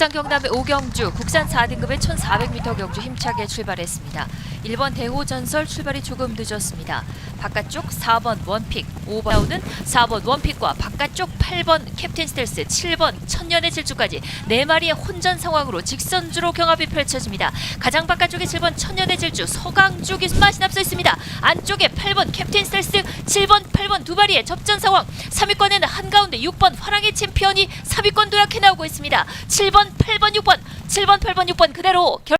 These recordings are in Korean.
부산 경남의 오경주 국산 4등급의 1400m 경주 힘차게 출발했습니다. 1번 대호전설 출발이 조금 늦었습니다. 바깥쪽 4번 원픽, 5번 나오는 4번 원픽과 바깥쪽 8번 캡틴 스텔스, 7번 천년의 질주까지 네 마리의 혼전 상황으로 직선주로 경합이 펼쳐집니다. 가장 바깥쪽에 7번 천년의 질주 서강주 기수맛이 앞서 있습니다. 안쪽에 8번 캡틴 스텔스, 7번 8번 두 마리의 접전 상황 3위권에는 한가운데 6번 화랑의 챔피언이 3위권 도약해 나오고 있습니다. 7번 8번 6번 7번 8번 6번 그대로 결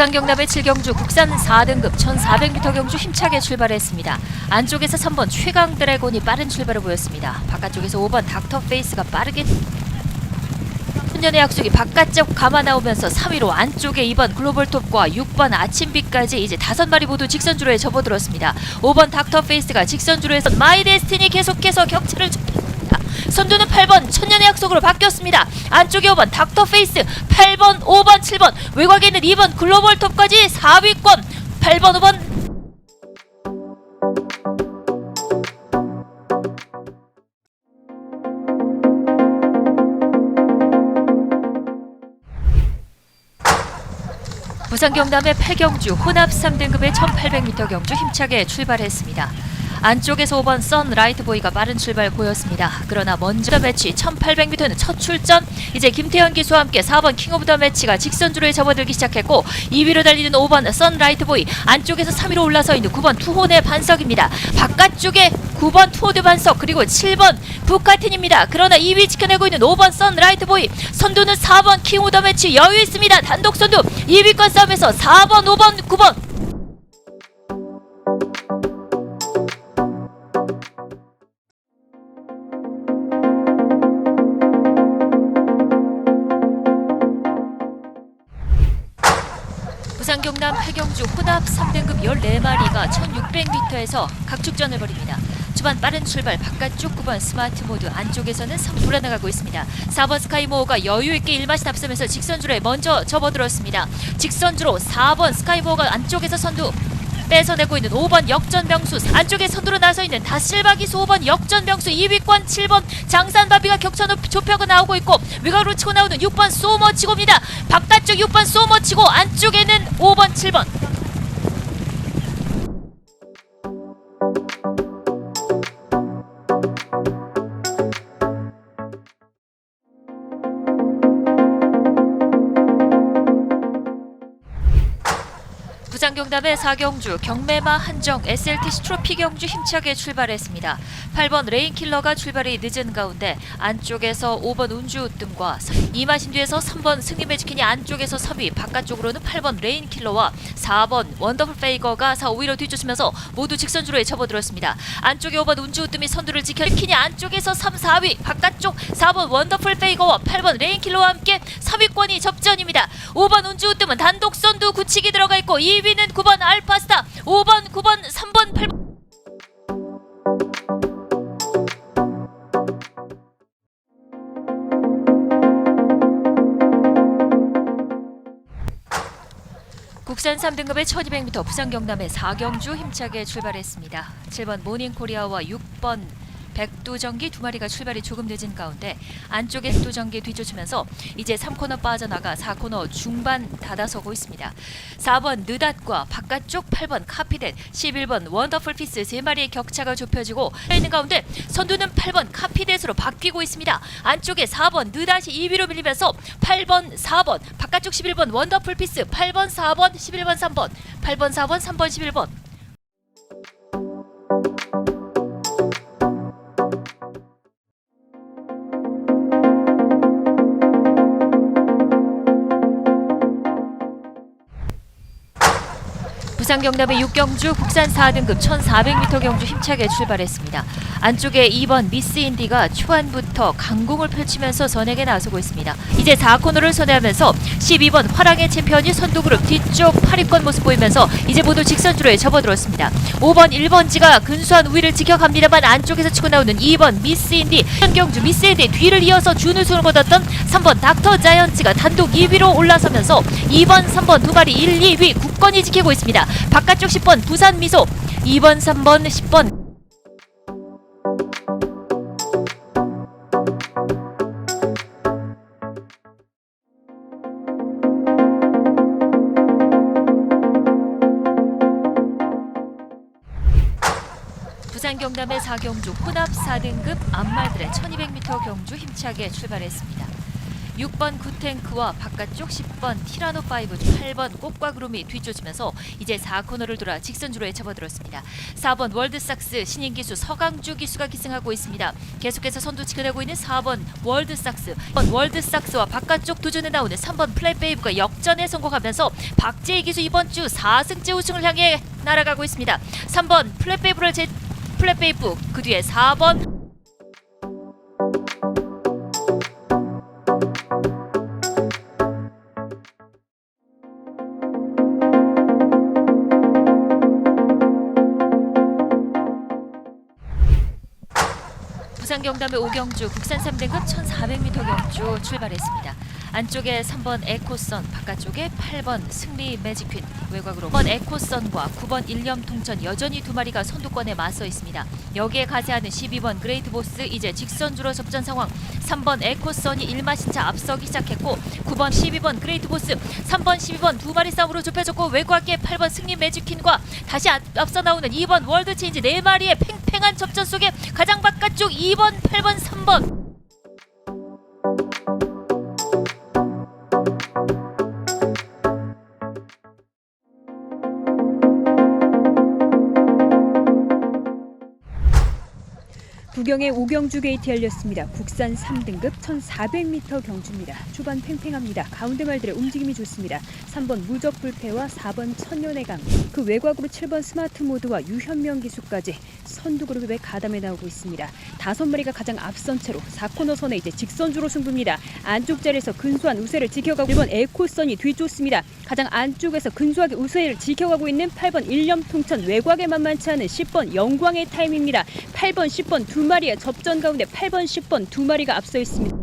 부산 경남의 7경주 국산 4등급 1400m 경주 힘차게 출발했습니다. 안쪽에서 3번 최강 드래곤이 빠른 출발을 보였습니다. 바깥쪽에서 5번 닥터 페이스가 빠르게 천년의 약속이 바깥쪽 감아 나오면서 3위로 안쪽에 2번 글로벌톱과 6번 아침빛까지 이제 다섯 마리 모두 직선주로에 접어들었습니다. 5번 닥터 페이스가 직선주로에서 마이 데스티니 계속해서 격차를. 선두는 8번 천년의 약속으로 바뀌었습니다. 안쪽에 5번 닥터 페이스 8번 5번 7번 외곽에 있는 2번 글로벌톱까지 4위권 8번 5번 부산 경남의 8경주 혼합 3등급의 1800m 경주 힘차게 출발했습니다. 안쪽에서 5번 선 라이트보이가 빠른 출발 보였습니다. 그러나 먼저 매치 1800m는 첫 출전 이제 김태현 기수와 함께 4번 킹 오브 더 매치가 직선주로에 접어들기 시작했고 2위로 달리는 5번 선 라이트보이 안쪽에서 3위로 올라서 있는 9번 투혼의 반석입니다. 바깥쪽에 9번 투호드 반석 그리고 7번 부카틴입니다. 그러나 2위 지켜내고 있는 5번 선 라이트보이 선두는 4번 킹 오브 더 매치 여유 있습니다. 단독 선두 2위권 싸움에서 4번 5번 9번 부산 경남 해경주 혼합 3등급 14마리가 1600m에서 각축전을 벌입니다. 초반 빠른 출발 바깥쪽 9번 스마트 모드 안쪽에서는 3 돌아나가고 있습니다. 4번 스카이모어가 여유 있게 1마시 앞서면서 직선주로에 먼저 접어들었습니다. 직선주로 4번 스카이모어가 안쪽에서 선두 뺏어내고 있는 5번 역전병수. 안쪽에 선두로 나서 있는 다실바 기수 5번 역전병수. 2위권 7번 장산바비가 격차 높- 좁혀가 나오고 있고 외곽으로 치고 나오는 6번 소머치고입니다. 바깥쪽 6번 소머치고 안쪽에는 5번 7번 부산 경남의 사경주 경매마 한정 SLTC 트로피 경주 힘차게 출발했습니다. 8번 레인킬러가 출발이 늦은 가운데 안쪽에서 5번 운주우뜸과 이마신 뒤에서 3번 승리매지킨이 안쪽에서 3위 바깥쪽으로는 8번 레인킬러와 4번 원더풀 페이거가 4, 5위로 뒤쫓으면서 모두 직선주로에 접어들었습니다. 안쪽에 5번 운주우뜸이 선두를 지켜 키니 안쪽에서 3, 4위 바깥쪽 4번 원더풀 페이거와 8번 레인킬러와 함께 3위권이 접전입니다. 5번 운주우뜸은 단독 선두 굳히기 들어가 있고 2위는 9번 알파스타 5번 9번 3번 8번 국산 3등급의 1200m 부산 경남의 4경주 힘차게 출발했습니다. 7번 모닝코리아와 6번 백두전기 두 마리가 출발이 조금 늦은 가운데 안쪽에 백두전기 뒤쫓으면서 이제 3코너 빠져나가 4코너 중반 다다서고 있습니다. 4번 느닷과 바깥쪽 8번 카피댓, 11번 원더풀 피스 세 마리의 격차가 좁혀지고 있는 가운데 선두는 8번 카피댓으로 바뀌고 있습니다. 안쪽에 4번 느닷이 2위로 밀리면서 8번, 4번, 바깥쪽 11번 원더풀 피스, 8번, 4번, 11번, 3번, 8번, 4번, 3번, 11번. 경남의 6경주 국산 4등급 1400m 경주 힘차게 출발했습니다. 안쪽에 2번 미스 인디가 초반부터 강공을 펼치면서 선에게 나서고 있습니다. 이제 4코너를 선회하면서 12번 화랑의 챔피언이 선두그룹 뒤쪽 8위권 모습 보이면서 이제 모두 직선주로에 접어들었습니다. 5번 1번지가 근소한 우위를 지켜갑니다만 안쪽에서 치고 나오는 2번 미스 인디 현경주 미스 인디 뒤를 이어서 준우승을 거뒀던 3번 닥터 자이언츠가 단독 2위로 올라서면서 2번 3번 두 마리 1, 2위 굳건히 지키고 있습니다. 바깥쪽 10번 부산 미소 2번 3번 10번 부산 경남의 4경주 혼합 4등급 암말들의 1200m 경주 힘차게 출발했습니다. 6번 구탱크와 바깥쪽 10번 티라노 5, 8번 꽃과 구름이 뒤쫓으면서 이제 4코너를 돌아 직선주로에 접어들었습니다. 4번 월드삭스 신인 기수 서강주 기수가 기승하고 있습니다. 계속해서 선두 지켜내고 있는 4번 월드삭스, 1번 월드삭스와 바깥쪽 도전에 나오는 3번 플랫베이브가 역전에 성공하면서 박재희 기수 이번 주 4승째 우승을 향해 날아가고 있습니다. 3번 플랫베이브를 제 플랫베이브 그 뒤에 4번 부산 경남의 오경주 국산 3등급 1400m 경주 출발했습니다. 안쪽에 3번 에코선, 바깥쪽에 8번 승리 매직퀸, 외곽으로 9번 에코선과 9번 일념 통천 여전히 두 마리가 선두권에 맞서 있습니다. 여기에 가세하는 12번 그레이트 보스 이제 직선주로 접전 상황. 3번 에코선이 1마신차 앞서기 시작했고 9번 12번 그레이트 보스 3번 12번 두 마리 싸움으로 좁혀졌고 외곽에 8번 승리 매직퀸과 다시 앞- 앞서 나오는 2번 월드 체인지 네 마리의 팽팽한 접전 속에 가장 바깥쪽 2번 8번 3번 구경의 오경주 게이트 열렸습니다. 국산 3등급 1400m 경주입니다. 초반 팽팽합니다. 가운데 말들의 움직임이 좋습니다. 3번 무적 불패와 4번 천년의 강, 그 외곽으로 7번 스마트 모드와 유현명 기수까지 선두 그룹에 가담해 나오고 있습니다. 다섯 마리가 가장 앞선 채로 4코너 선에 이제 직선주로 승부입니다. 안쪽 자리에서 근소한 우세를 지켜가고 1번 에코선이 뒤쫓습니다. 가장 안쪽에서 근소하게 우세를 지켜가고 있는 8번 일념 통천 외곽에 만만치 않은 10번 영광의 타임입니다. 8번 10번 두 마리의 접전 가운데 8번 10번 두 마리가 앞서 있습니다.